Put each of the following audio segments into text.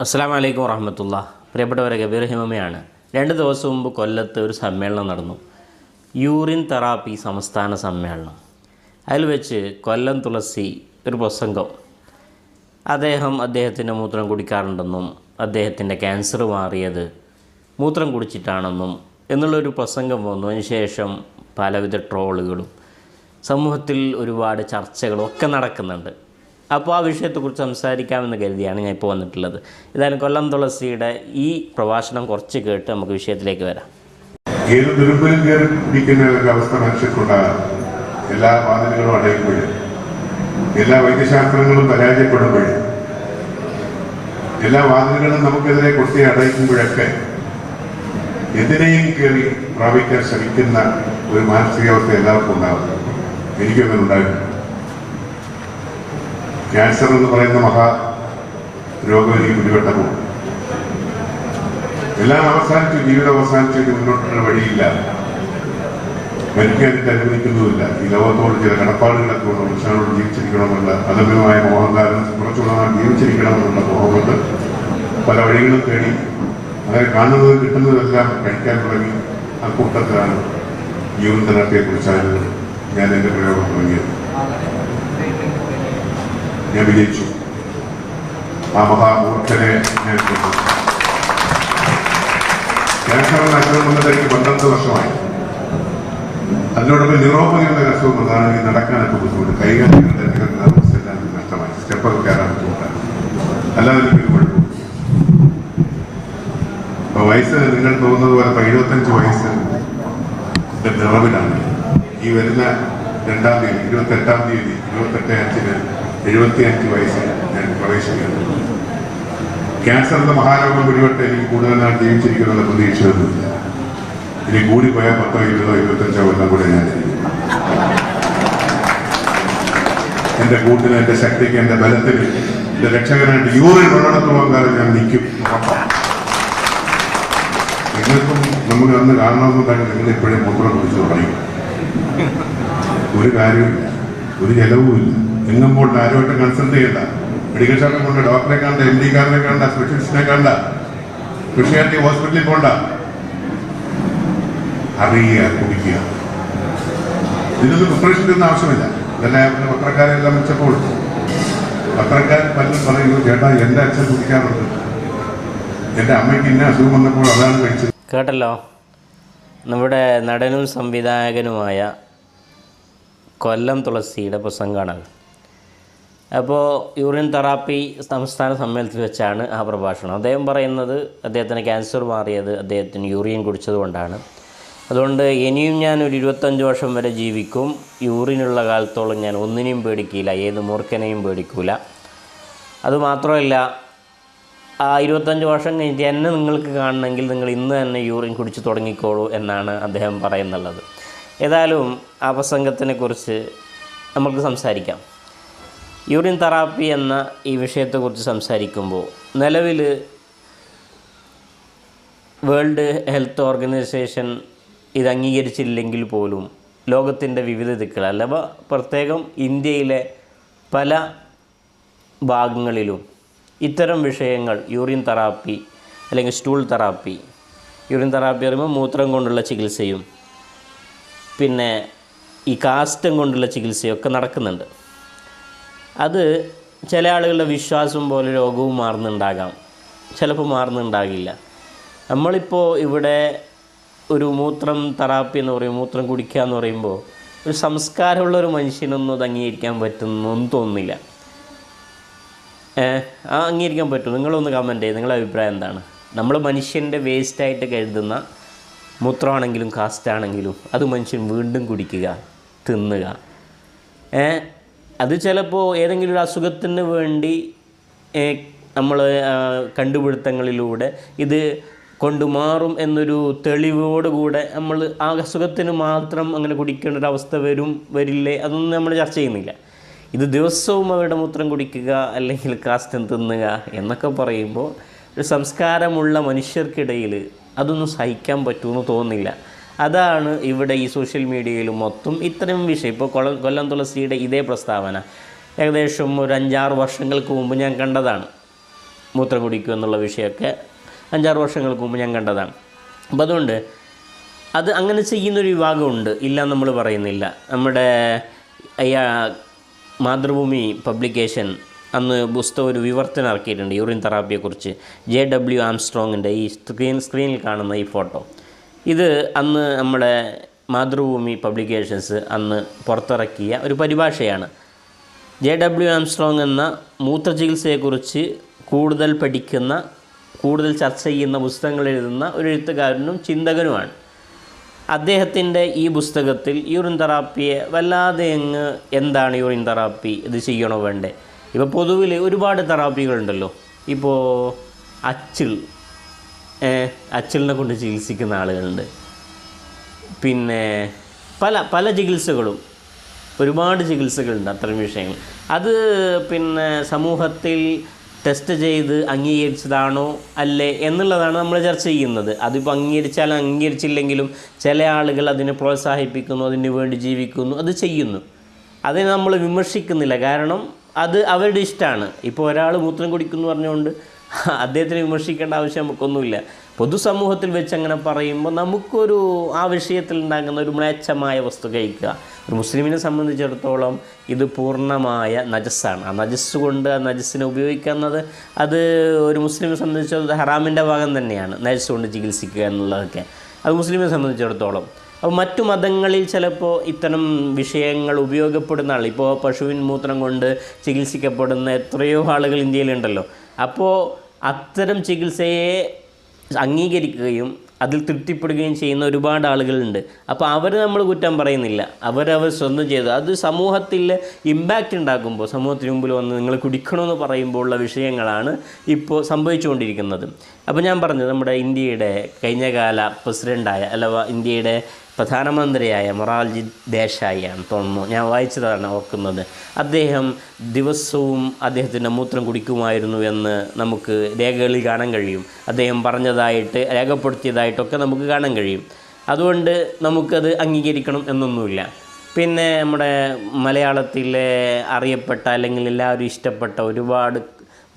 അസ്സാം വലൈക്കും വറഹമത്തുള്ള. പ്രിയപ്പെട്ടവരെ ഗബീർ ഹിമയാണ് രണ്ട് ദിവസം മുമ്പ് കൊല്ലത്ത് ഒരു സമ്മേളനം നടന്നു. യൂറിൻ തെറാപ്പി സംസ്ഥാന സമ്മേളനം. അതിൽ വെച്ച് കൊല്ലം തുളസി ഒരു പ്രസംഗം. അദ്ദേഹം അദ്ദേഹത്തിന്റെ മൂത്രം കുടിക്കാറുണ്ടെന്നും അദ്ദേഹത്തിന്റെ ക്യാൻസർ മാറിയത് മൂത്രം കുടിച്ചിട്ടാണെന്നും എന്നുള്ളൊരു പ്രസംഗം വന്നു. അതിന് ശേഷം പലവിധ ട്രോളുകളും സമൂഹത്തിൽ ഒരുപാട് ചർച്ചകളും ഒക്കെ നടക്കുന്നുണ്ട്. അപ്പോൾ ആ വിഷയത്തെക്കുറിച്ച് സംസാരിക്കാമെന്ന് കരുതിയാണ് ഞാൻ ഇപ്പോൾ വന്നിട്ടുള്ളത്. ഏതായാലും കൊല്ലം തുളസിയുടെ ഈ പ്രഭാഷണം കുറച്ച് കേട്ട് നമുക്ക് വിഷയത്തിലേക്ക് വരാം. ഏത് ദുരുപയോഗം കയറി പിടിക്കുന്ന ഒരു അവസ്ഥ മനുഷ്യർക്കുണ്ടാകാം. എല്ലാ വാതിലുകളും അടയുമ്പോഴും എല്ലാ വൈദ്യശാസ്ത്രങ്ങളും പരാജയപ്പെടുമ്പോഴും എല്ലാ വാതിലുകളും നമുക്കെതിരെ കുട്ടി അടയിക്കുമ്പോഴൊക്കെ എന്തിനേയും കയറി പ്രാപിക്കാൻ ശ്രമിക്കുന്ന ഒരു മാനസികാവസ്ഥ എല്ലാവർക്കും ഉണ്ടാകും. എനിക്കൊന്നും ഉണ്ടായിട്ടുണ്ട് ക്യാൻസർ എന്ന് പറയുന്ന മഹാ രോഗം എനിക്ക് പിടിപെട്ടപ്പോൾ എല്ലാം അവസാനിച്ചു ജീവിതം അവസാനിച്ചു ഇനി മുന്നോട്ടുള്ള വഴിയില്ല. മരിക്കാൻ എനിക്ക് അനുവദിക്കുന്നുമില്ല. ഈ ലോകത്തോട് ചില കടപ്പാടുകളൊക്കെ ഉണ്ട് മനുഷ്യനോട് ജീവിച്ചിരിക്കണമെന്നുള്ള അദമ്യമായ മോഹൻകാരൻ കുറച്ചുകൂടെ ജീവിച്ചിരിക്കണമെന്നുള്ള മോഹം കൊണ്ട് പല വഴികളും തേടി അങ്ങനെ കാണുന്നത് കിട്ടുന്നതെല്ലാം കഴിക്കാൻ തുടങ്ങി ആ കൂട്ടത്തിലാണ് ജീവൻ തലത്തെക്കുറിച്ചാണ് കുറിച്ചാണ് ഞാൻ എന്റെ പ്രയോഗം തുടങ്ങിയത്. വിജയിച്ചു ആ മഹാമൂർഖനെ വന്നിട്ട് എനിക്ക് പന്ത്രണ്ട് വർഷമായി. അതിനോടൊപ്പം എന്ന അസുഖം എനിക്ക് നടക്കാനൊക്കെ ബുദ്ധിമുട്ട്. നിരന്തര അവസ്ഥയെല്ലാം എനിക്ക് നഷ്ടമായി. സ്റ്റെപ്പൊക്കെ കയറാൻ ബുദ്ധിമുട്ടാണ്. അല്ലാതെ എനിക്കൊരു കുഴപ്പമില്ല അപ്പൊ വയസ്സ് നിങ്ങൾ തോന്നുന്നത് പോലെ ഇപ്പൊ എഴുപത്തഞ്ച് വയസ്സ് നിറവിലാണ്. ഈ വരുന്ന രണ്ടാം തീയതി ഇരുപത്തെട്ടാം തീയതി ഇരുപത്തെട്ട് അഞ്ചിന് എഴുപത്തി അഞ്ച് വയസ്സിൽ ഞാൻ പ്രവേശിക്കുന്നു ക്യാൻസർ എന്ന മഹാരോഗം പിടിപെട്ട് എനിക്ക് കൂടുതൽ നാൾ ജീവിച്ചിരിക്കുന്നുള്ള പ്രതീക്ഷയൊന്നുമില്ല ഇനി കൂടി പോയാൽ പത്തോ ഇരുപതോ ഇരുപത്തഞ്ചോ കൊല്ലം കൂടെ ഞാൻ. എന്റെ കൂട്ടിന് എന്റെ ശക്തിക്ക് എന്റെ ബലത്തിന് എന്റെ രക്ഷകനായിട്ട് യൂറിൻ ഉള്ളിടത്തോളം കാലം ഞാൻ നിൽക്കും. നിങ്ങൾക്കും നമ്മൾ അന്ന് കാണണമെന്നുണ്ടെങ്കിൽ നിങ്ങൾ ഇപ്പോഴും മൂത്രം കുടിച്ചു തുടങ്ങി. ഒരു കാര്യമില്ല ഒരു ചെലവുമില്ല എങ്ങുമ്പോൾ ആരുമായിട്ട് കൺസൾട്ട് ചെയ്യണ്ട. മെഡിക്കൽ ഷോപ്പിൽ പോകണ്ട ഡോക്ടറെ കണ്ട എം ഡി കാരനെ കണ്ട സ്പെഷ്യലിസ്റ്റിനെ കണ്ട സ്പെഷ്യാലിറ്റി ഹോസ്പിറ്റലിൽ പോണ്ട. അറിയുക കുടിക്കുക. ഇതിനൊന്നും പ്രിപ്പറേഷന്റെ ഒന്നും ആവശ്യമില്ല. ഇതെല്ലാം പത്രക്കാരെല്ലാം വെച്ചപ്പോൾ പത്രക്കാർ പലരും പറയുന്നു ചേട്ടാ എന്റെ അച്ഛൻ കുടിക്കാറുണ്ട്. എന്റെ അമ്മയ്ക്ക് ഇന്ന അസുഖം വന്നപ്പോൾ അതാണ് കഴിച്ചത്. കേട്ടല്ലോ. നമ്മുടെ നടനും സംവിധായകനുമായ കൊല്ലം തുളസിയുടെ പ്രസംഗമാണത് അപ്പോൾ യൂറിൻ തെറാപ്പി സംസ്ഥാന സമ്മേളനത്തിൽ വെച്ചാണ് ആ പ്രഭാഷണം. അദ്ദേഹം പറയുന്നത് അദ്ദേഹത്തിന് ക്യാൻസർ മാറിയത് അദ്ദേഹത്തിന് യൂറിൻ കുടിച്ചതുകൊണ്ടാണ് അതുകൊണ്ട് ഇനിയും ഞാൻ ഒരു ഇരുപത്തഞ്ച് വർഷം വരെ ജീവിക്കും. യൂറിനുള്ള കാലത്തോളം ഞാൻ ഒന്നിനെയും പേടിക്കില്ല ഏത് മൂർഖനെയും പേടിക്കില്ല അതുമാത്രമല്ല ആ ഇരുപത്തഞ്ച് വർഷം കഴിഞ്ഞിട്ട് എന്നെ നിങ്ങൾക്ക് കാണണമെങ്കിൽ നിങ്ങൾ ഇന്ന് തന്നെ യൂറിൻ കുടിച്ച് തുടങ്ങിക്കോളൂ എന്നാണ് അദ്ദേഹം പറയുന്നുള്ളത്. ഏതായാലും ആ പ്രസംഗത്തിനെക്കുറിച്ച് നമുക്ക് സംസാരിക്കാം. യൂറിൻ തെറാപ്പി എന്ന ഈ വിഷയത്തെക്കുറിച്ച് സംസാരിക്കുമ്പോൾ നിലവിൽ വേൾഡ് ഹെൽത്ത് ഓർഗനൈസേഷൻ ഇത് അംഗീകരിച്ചില്ലെങ്കിൽ പോലും ലോകത്തിന്റെ വിവിധ ദിക്കുകൾ അല്ലവ പ്രത്യേകം ഇന്ത്യയിലെ പല ഭാഗങ്ങളിലും ഇത്തരം വിഷയങ്ങൾ യൂറിൻ തെറാപ്പി അല്ലെങ്കിൽ സ്റ്റൂൾ തെറാപ്പി യൂറിൻ തെറാപ്പി പറയുമ്പോൾ മൂത്രം കൊണ്ടുള്ള ചികിത്സയും പിന്നെ ഈ കാസ്റ്റം കൊണ്ടുള്ള ചികിത്സയൊക്കെ നടക്കുന്നുണ്ട്. അത് ചില ആളുകളുടെ വിശ്വാസം പോലെ രോഗവും മാറുന്നുണ്ടാകാം. ചിലപ്പോൾ മാറുന്നുണ്ടാകില്ല. നമ്മളിപ്പോൾ ഇവിടെ ഒരു മൂത്രം തെറാപ്പി എന്ന് പറയും മൂത്രം കുടിക്കുക എന്ന് പറയുമ്പോൾ ഒരു സംസ്കാരമുള്ള ഒരു മനുഷ്യനൊന്നും അത് അംഗീകരിക്കാൻ പറ്റുന്നൊന്നും തോന്നുന്നില്ല. ആ അംഗീകരിക്കാൻ പറ്റും. നിങ്ങളൊന്ന് കമന്റ് ചെയ്ത് നിങ്ങളുടെ അഭിപ്രായം എന്താണ്? നമ്മൾ മനുഷ്യന്റെ വേസ്റ്റായിട്ട് കരുതുന്ന മൂത്രമാണെങ്കിലും കാസ്റ്റാണെങ്കിലും അത് മനുഷ്യൻ വീണ്ടും കുടിക്കുക തിന്നുക. അത് ചിലപ്പോൾ ഏതെങ്കിലും ഒരു അസുഖത്തിന് വേണ്ടി നമ്മൾ കണ്ടുപിടുത്തങ്ങളിലൂടെ ഇത് കൊണ്ടുമാറും എന്നൊരു തെളിവോടുകൂടെ നമ്മൾ ആ അസുഖത്തിന് മാത്രം അങ്ങനെ കുടിക്കേണ്ട ഒരു അവസ്ഥ വരും വരില്ലേ അതൊന്നും നമ്മൾ ചർച്ച ചെയ്യുന്നില്ല. ഇത് ദിവസവും അവരുടെ മൂത്രം കുടിക്കുക അല്ലെങ്കിൽ കാസ്റ്റം തിന്നുക എന്നൊക്കെ പറയുമ്പോൾ ഒരു സംസ്കാരമുള്ള മനുഷ്യർക്കിടയിൽ അതൊന്നും സഹിക്കാൻ പറ്റുമെന്ന് തോന്നുന്നില്ല. അതാണ് ഇവിടെ ഈ സോഷ്യൽ മീഡിയയിൽ മൊത്തം ഇത്രയും വിഷയം. ഇപ്പോൾ കൊല കൊല്ലം തുളസിയുടെ ഇതേ പ്രസ്താവന. ഏകദേശം ഒരു അഞ്ചാറ് വർഷങ്ങൾക്ക് മുമ്പ് ഞാൻ കണ്ടതാണ്. മൂത്രം കുടിക്കുക എന്നുള്ള വിഷയമൊക്കെ അഞ്ചാറ് വർഷങ്ങൾക്ക് മുമ്പ് ഞാൻ കണ്ടതാണ്. അപ്പം അതുകൊണ്ട് അത് അങ്ങനെ ചെയ്യുന്നൊരു വിഭാഗമുണ്ട്. ഇല്ല നമ്മൾ പറയുന്നില്ല. നമ്മുടെ അയ്യാ മാതൃഭൂമി പബ്ലിക്കേഷൻ അന്ന് പുസ്തകം ഒരു വിവർത്തനം ഇറക്കിയിട്ടുണ്ട്. യൂറിൻ തെറാപ്പിയെക്കുറിച്ച് ജെ ഡബ്ല്യു ആംസ്ട്രോങ്ങിന്റെ ഈ സ്ക്രീൻ സ്ക്രീനിൽ കാണുന്ന ഈ ഫോട്ടോ ഇത് അന്ന് നമ്മുടെ മാതൃഭൂമി പബ്ലിക്കേഷൻസ് അന്ന് പുറത്തിറക്കിയ ഒരു പരിഭാഷയാണ്. ജെ ഡബ്ല്യു ആംസ്ട്രോങ് എന്ന മൂത്രചികിത്സയെക്കുറിച്ച് കൂടുതൽ പഠിക്കുന്ന കൂടുതൽ ചർച്ച ചെയ്യുന്ന പുസ്തകങ്ങൾ എഴുതുന്ന ഒരു എഴുത്തുകാരനും ചിന്തകനുമാണ്. അദ്ദേഹത്തിന്റെ ഈ പുസ്തകത്തിൽ യൂറിൻ തെറാപ്പിയെ വല്ലാതെ അങ്ങ് എന്താണ് യൂറിൻ തെറാപ്പി ഇത് ചെയ്യണോ വേണ്ടേ? ഇപ്പോൾ പൊതുവിൽ ഒരുപാട് തെറാപ്പികളുണ്ടല്ലോ. ഇപ്പോൾ അച്ചിൾ ഏ, അച്ചിളിനെ കൊണ്ട് ചികിത്സിക്കുന്ന ആളുകളുണ്ട്. പിന്നെ പല പല ചികിത്സകളും ഒരുപാട് ചികിത്സകളുണ്ട് അത്തരം വിഷയങ്ങൾ. അത് പിന്നെ സമൂഹത്തിൽ ടെസ്റ്റ് ചെയ്ത് അംഗീകരിച്ചതാണോ അല്ലേ എന്നുള്ളതാണ് നമ്മൾ ചർച്ച ചെയ്യുന്നത്. അതിപ്പോൾ അംഗീകരിച്ചാലും അംഗീകരിച്ചില്ലെങ്കിലും ചില ആളുകൾ അതിനെ പ്രോത്സാഹിപ്പിക്കുന്നു അതിന് വേണ്ടി ജീവിക്കുന്നു അത് ചെയ്യുന്നു. അതിനെ നമ്മൾ വിമർശിക്കുന്നില്ല. കാരണം അത് അവരുടെ ഇഷ്ടമാണ് ഇപ്പോൾ ഒരാൾ മൂത്രം കുടിക്കുന്നു പറഞ്ഞുകൊണ്ട് അദ്ദേഹത്തിനെ വിമർശിക്കേണ്ട ആവശ്യം നമുക്കൊന്നുമില്ല. പൊതുസമൂഹത്തിൽ വെച്ച് അങ്ങനെ പറയുമ്പോൾ നമുക്കൊരു ആ വിഷയത്തിൽ ഉണ്ടാകുന്ന ഒരു മ്ലേച്ഛമായ വസ്തു കഴിക്കുക. ഒരു മുസ്ലിമിനെ സംബന്ധിച്ചിടത്തോളം ഇത് പൂർണമായ നജസ്സാണ്. ആ നജസ് കൊണ്ട് ആ നജസ്സിനെ ഉപയോഗിക്കുന്നത് അത് ഒരു മുസ്ലിമിനെ സംബന്ധിച്ചിടത്തോളം ഹറാമിന്റെ ഭാഗം തന്നെയാണ്. നജസ് കൊണ്ട് ചികിത്സിക്കുക എന്നുള്ളതൊക്കെ. അത് മുസ്ലിമിനെ സംബന്ധിച്ചിടത്തോളം. അപ്പോൾ മറ്റു മതങ്ങളിൽ ചിലപ്പോൾ ഇത്തരം വിഷയങ്ങൾ ഉപയോഗപ്പെടുന്ന ആൾ ഇപ്പോൾ പശുവിൻ മൂത്രം കൊണ്ട് ചികിത്സിക്കപ്പെടുന്ന എത്രയോ ആളുകൾ ഇന്ത്യയിലുണ്ടല്ലോ. അപ്പോൾ അത്തരം ചികിത്സയെ അംഗീകരിക്കുകയും അതിൽ തൃപ്തിപ്പെടുകയും ചെയ്യുന്ന ഒരുപാട് ആളുകളുണ്ട്. അപ്പോൾ അവർ നമ്മൾ കുറ്റം പറയുന്നില്ല. അവരവർ സ്വന്തം ചെയ്തു അത് സമൂഹത്തിൽ ഇമ്പാക്റ്റ് ഉണ്ടാക്കുമ്പോൾ സമൂഹത്തിന് മുമ്പിൽ വന്ന് നിങ്ങൾ കുടിക്കണമെന്ന് പറയുമ്പോൾ ഉള്ള വിഷയങ്ങളാണ് ഇപ്പോൾ സംഭവിച്ചുകൊണ്ടിരിക്കുന്നത്. അപ്പോൾ ഞാൻ പറഞ്ഞു നമ്മുടെ ഇന്ത്യയുടെ കഴിഞ്ഞകാല പ്രസിഡന്റായ അല്ല ഇന്ത്യയുടെ പ്രധാനമന്ത്രിയായ മൊറാൽജി ദേശായിയാണ് തോന്നുന്നു. ഞാൻ വായിച്ചതാണ് ഓർക്കുന്നത്. അദ്ദേഹം ദിവസവും അദ്ദേഹത്തിന്റെ മൂത്രം കുടിക്കുമായിരുന്നു എന്ന് നമുക്ക് രേഖകളിൽ കാണാൻ കഴിയും. അദ്ദേഹം പറഞ്ഞതായിട്ട് രേഖപ്പെടുത്തിയതായിട്ടൊക്കെ നമുക്ക് കാണാൻ കഴിയും. അതുകൊണ്ട് നമുക്കത് അംഗീകരിക്കണം എന്നൊന്നുമില്ല. പിന്നെ നമ്മുടെ മലയാളത്തിലെ അറിയപ്പെട്ട അല്ലെങ്കിൽ എല്ലാവരും ഇഷ്ടപ്പെട്ട ഒരുപാട്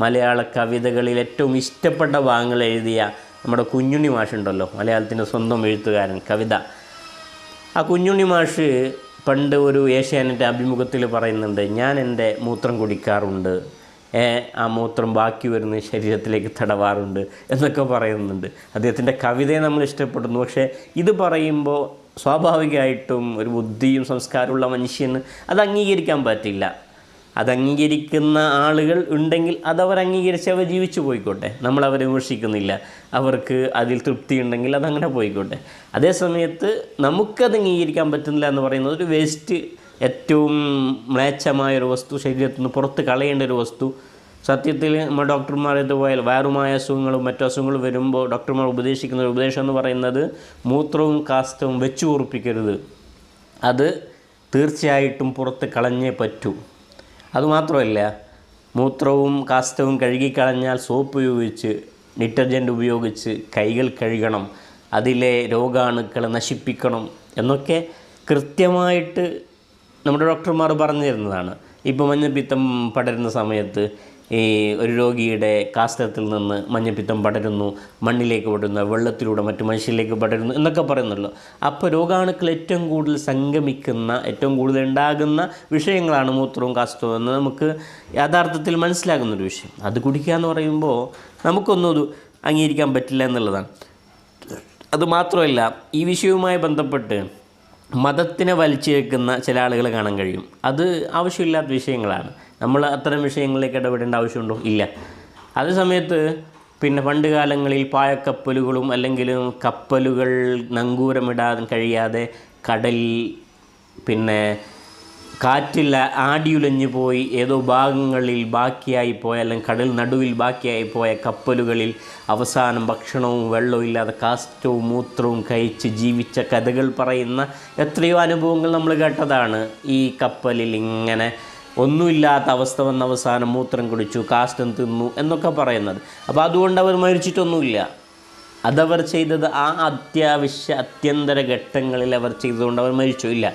മലയാള കവിതകളിൽ ഏറ്റവും ഇഷ്ടപ്പെട്ട ഭാഗങ്ങൾ എഴുതിയ നമ്മുടെ കുഞ്ഞുണ്ണി മാഷുണ്ടല്ലോ മലയാളത്തിന്റെ സ്വന്തം എഴുത്തുകാരൻ കവിത. ആ കുഞ്ഞുണ്ണി മാഷ് പണ്ട് ഒരു ഏഷ്യാനെറ്റ് അഭിമുഖത്തിൽ പറയുന്നുണ്ട് ഞാൻ എന്റെ മൂത്രം കുടിക്കാറുണ്ട്. ആ മൂത്രം ബാക്കി വരുന്ന ശരീരത്തിലേക്ക് തടവാറുണ്ട് എന്നൊക്കെ പറയുന്നുണ്ട്. അദ്ദേഹത്തിന്റെ കവിതയെ നമ്മൾ ഇഷ്ടപ്പെടുന്നു. പക്ഷേ ഇത് പറയുമ്പോൾ സ്വാഭാവികമായിട്ടും ഒരു ബുദ്ധിയും സംസ്കാരമുള്ള മനുഷ്യന് അത് അംഗീകരിക്കാൻ പറ്റില്ല. അത് അംഗീകരിക്കുന്ന ആളുകൾ ഉണ്ടെങ്കിൽ അതവർ അംഗീകരിച്ച് അവർ ജീവിച്ചു പോയിക്കോട്ടെ. നമ്മൾ അവരെ വിമർശിക്കുന്നില്ല. അവർക്ക് അതിൽ തൃപ്തി ഉണ്ടെങ്കിൽ അതങ്ങനെ പോയിക്കോട്ടെ. അതേ സമയത്ത് നമുക്കത് അംഗീകരിക്കാൻ പറ്റുന്നില്ല എന്ന് പറയുന്നത് ഒരു വേസ്റ്റ് ഏറ്റവും മ്ലേച്ഛമായ ഒരു വസ്തു ശരീരത്തിൽ നിന്ന് പുറത്ത് കളയേണ്ട ഒരു വസ്തു. സത്യത്തിൽ നമ്മൾ ഡോക്ടർമാർ ഇതുപോലെ വയറുമായ അസുഖങ്ങളും മറ്റു അസുഖങ്ങളും വരുമ്പോൾ ഡോക്ടർമാർ ഉപദേശിക്കുന്ന ഒരു ഉപദേശം എന്ന് പറയുന്നത് മൂത്രവും കാസ്റ്റവും വെച്ചു ഉറപ്പിക്കരുത്. അത് തീർച്ചയായിട്ടും പുറത്ത് കളഞ്ഞേ പറ്റൂ. അതുമാത്രമല്ല മൂത്രവും കാസ്റ്റവും കഴുകിക്കളഞ്ഞാൽ സോപ്പ് ഉപയോഗിച്ച് ഡിറ്റർജന്റ് ഉപയോഗിച്ച് കൈകൾ കഴുകണം അതിലെ രോഗാണുക്കളെ നശിപ്പിക്കണം എന്നൊക്കെ കൃത്യമായിട്ട് നമ്മുടെ ഡോക്ടർമാർ പറഞ്ഞു തരുന്നതാണ് ഇപ്പോൾ മഞ്ഞപ്പിത്തം പടരുന്ന സമയത്ത് ഈ ഒരു രോഗിയുടെ കാസ്തത്തിൽ നിന്ന് മഞ്ഞപ്പിത്തം പടരുന്നു മണ്ണിലേക്ക് പടരുന്നു വെള്ളത്തിലൂടെ മറ്റു മനുഷ്യരിലേക്ക് പടരുന്നു എന്നൊക്കെ പറയുന്നല്ലോ അപ്പോൾ രോഗാണുക്കൾ ഏറ്റവും കൂടുതൽ സംഗമിക്കുന്ന ഏറ്റവും കൂടുതൽ ഉണ്ടാകുന്ന വിഷയങ്ങളാണ് മൂത്രവും കാസ്തവും എന്ന് നമുക്ക് യഥാർത്ഥത്തിൽ മനസ്സിലാകുന്നൊരു വിഷയം. അത് കുടിക്കുക എന്ന് പറയുമ്പോൾ നമുക്കൊന്നും അത് അംഗീകരിക്കാൻ പറ്റില്ല എന്നുള്ളതാണ്. അതുമാത്രമല്ല ഈ വിഷയവുമായി ബന്ധപ്പെട്ട് മതത്തിനെ വലിച്ചേക്കുന്ന ചില ആളുകളെ കാണാൻ കഴിയും. അത് ആവശ്യമില്ലാത്ത വിഷയങ്ങളാണ്. നമ്മൾ അത്തരം വിഷയങ്ങളിലേക്ക് ഇടപെടേണ്ട ആവശ്യമുണ്ടോ? ഇല്ല. അതേ സമയത്ത് പിന്നെ പണ്ട് കാലങ്ങളിൽ പായക്കപ്പലുകളും അല്ലെങ്കിൽ കപ്പലുകൾ നങ്കൂരമിടാൻ കഴിയാതെ കടൽ പിന്നെ കാറ്റിൽ ആടിയുലഞ്ഞു പോയി ഏതോ ഭാഗങ്ങളിൽ ബാക്കിയായി പോയ അല്ലെങ്കിൽ കടൽ നടുവിൽ ബാക്കിയായി പോയ കപ്പലുകളിൽ അവസാനം ഭക്ഷണവും വെള്ളവും ഇല്ലാതെ കാസ്റ്റവും മൂത്രവും കഴിച്ച് ജീവിച്ച കഥകൾ പറയുന്ന എത്രയോ അനുഭവങ്ങൾ നമ്മൾ കേട്ടതാണ് ഈ കപ്പലിൽ ഇങ്ങനെ ഒന്നുമില്ലാത്ത അവസ്ഥ വന്ന അവസാനം മൂത്രം കുടിച്ചു കാഷ്ടം തിന്നു എന്നൊക്കെ പറയുന്നത്. അപ്പോൾ അതുകൊണ്ട് അവർ മരിച്ചിട്ടൊന്നുമില്ല. അതവർ ചെയ്തത് ആ അത്യാവശ്യ അത്യന്തര ഘട്ടങ്ങളിൽ അവർ ചെയ്തതുകൊണ്ട് അവർ മരിച്ചു ഇല്ല.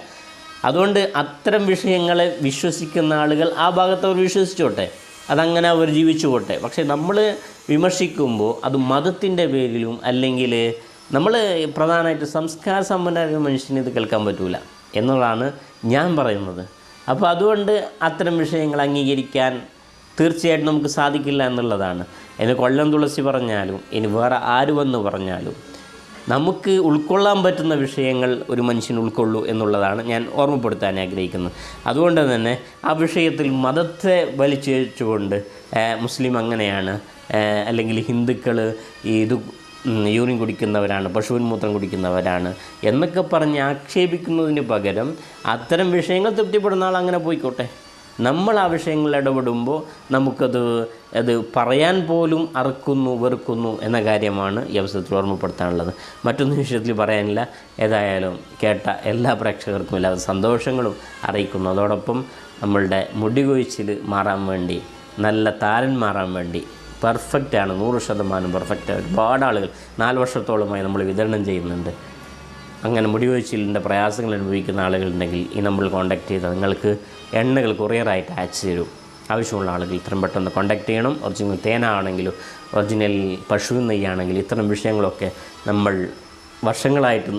അതുകൊണ്ട് അത്തരം വിഷയങ്ങളെ വിശ്വസിക്കുന്ന ആളുകൾ ആ ഭാഗത്ത് അവർ വിശ്വസിച്ചോട്ടെ. അതങ്ങനെ അവർ ജീവിച്ചു പോട്ടെ പക്ഷേ നമ്മൾ വിമർശിക്കുമ്പോൾ അത് മതത്തിന്റെ പേരിലും അല്ലെങ്കിൽ നമ്മൾ പ്രധാനമായിട്ട് സംസ്കാര സമ്പന്നരായ മനുഷ്യന് ഇത് കേൾക്കാൻ പറ്റൂല എന്നുള്ളതാണ് ഞാൻ പറയുന്നത്. അപ്പോൾ അതുകൊണ്ട് അത്തരം വിഷയങ്ങൾ അംഗീകരിക്കാൻ തീർച്ചയായിട്ടും നമുക്ക് സാധിക്കില്ല എന്നുള്ളതാണ്. ഇനി കൊല്ലം തുളസി പറഞ്ഞാലും ഇനി വേറെ ആര് വന്ന് പറഞ്ഞാലും നമുക്ക് ഉൾക്കൊള്ളാൻ പറ്റുന്ന വിഷയങ്ങൾ ഒരു മനുഷ്യൻ ഉൾക്കൊള്ളൂ എന്നുള്ളതാണ് ഞാൻ ഓർമ്മപ്പെടുത്താൻ ആഗ്രഹിക്കുന്നത്. അതുകൊണ്ട് തന്നെ ആ വിഷയത്തിൽ മതത്തെ വലിച്ചേച്ചുകൊണ്ട് മുസ്ലിം അങ്ങനെയാണ് അല്ലെങ്കിൽ ഹിന്ദുക്കൾ ഇത് യൂറിൻ കുടിക്കുന്നവരാണ് പശുവിൻ മൂത്രം കുടിക്കുന്നവരാണ് എന്നൊക്കെ പറഞ്ഞ് ആക്ഷേപിക്കുന്നതിന് പകരം അത്തരം വിഷയങ്ങൾ തൃപ്തിപ്പെടുന്ന ആൾ അങ്ങനെ പോയിക്കോട്ടെ. നമ്മൾ ആ വിഷയങ്ങളിൽ ഇടപെടുമ്പോൾ നമുക്കത് അത് പറയാൻ പോലും അറക്കുന്നു വെറുക്കുന്നു എന്ന കാര്യമാണ് ഈ അവസരത്തിൽ ഓർമ്മപ്പെടുത്താനുള്ളത്. മറ്റൊന്നും വിഷയത്തിൽ പറയാനില്ല. ഏതായാലും കേട്ട എല്ലാ പ്രേക്ഷകർക്കും എല്ലാ സന്തോഷങ്ങളും അറിയിക്കുന്നു. അതോടൊപ്പം നമ്മളുടെ മുടി കൊഴിച്ചിൽ മാറാൻ വേണ്ടി നല്ല താരൻ മാറാൻ വേണ്ടി പെർഫെക്റ്റ് ആണ്. നൂറ് ശതമാനം പെർഫെക്റ്റ് ഒരുപാട് ആളുകൾ നാല് വർഷത്തോളമായി നമ്മൾ വിതരണം ചെയ്യുന്നുണ്ട്. അങ്ങനെ മുടി കൊഴിച്ചിലിന്റെ പ്രയാസങ്ങൾ അനുഭവിക്കുന്ന ആളുകളുണ്ടെങ്കിൽ ഈ നമ്മൾ കോൺടാക്ട് ചെയ്താൽ നിങ്ങൾക്ക് എണ്ണകൾ കൊറിയറായിട്ട് അയച്ചു തരും. ആവശ്യമുള്ള ആളുകൾ ഇത്രയും പെട്ടെന്ന് കോൺടാക്ട് ചെയ്യണം. ഒറിജിനൽ തേനാണെങ്കിലും ഒറിജിനൽ പശു നെയ്യാണെങ്കിലും ഇത്തരം വിഷയങ്ങളൊക്കെ നമ്മൾ വർഷങ്ങളായിട്ട്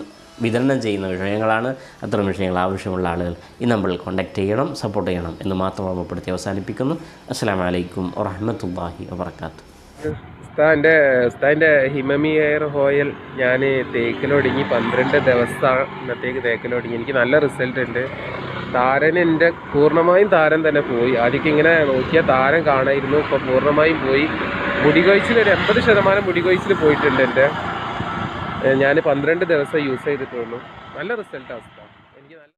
വിതരണം ചെയ്യുന്ന വിഷയങ്ങളാണ്. അത്തരം വിഷയങ്ങൾ ആവശ്യമുള്ള ആളുകൾ ഈ നമ്പറിൽ കോൺടാക്റ്റ് ചെയ്യണം സപ്പോർട്ട് ചെയ്യണം എന്ന് മാത്രം ഓർമ്മപ്പെടുത്തി അവസാനിപ്പിക്കുന്നു. അസ്സാം വലൈക്കും വറഹമത്തല്ലാഹി വാബർക്കാത്തു ഉസ്താന്റെ ഉസ്താന്റെ ഹിമമി എയർ ഹോയൽ ഞാൻ തേക്കിലൊടുങ്ങി പന്ത്രണ്ട് ദിവസത്തേക്ക് തേക്കിലൊടുങ്ങി എനിക്ക് നല്ല റിസൾട്ട് ഉണ്ട്. താരൻ എന്റെ പൂർണമായും താരൻ തന്നെ പോയി. ആദ്യമൊക്കെ ഇങ്ങനെ നോക്കിയ താരൻ കാണായിരുന്നു. ഇപ്പോൾ പൂർണമായും പോയി. മുടികൊഴിച്ചിൽ ഒരു എൺപത് ശതമാനം മുടികൊഴിച്ചിൽ പോയിട്ടുണ്ട് എന്റെ. ഞാൻ പന്ത്രണ്ട് ദിവസം യൂസ് ചെയ്തിട്ടുള്ളൂ. നല്ല റിസൾട്ടാണ്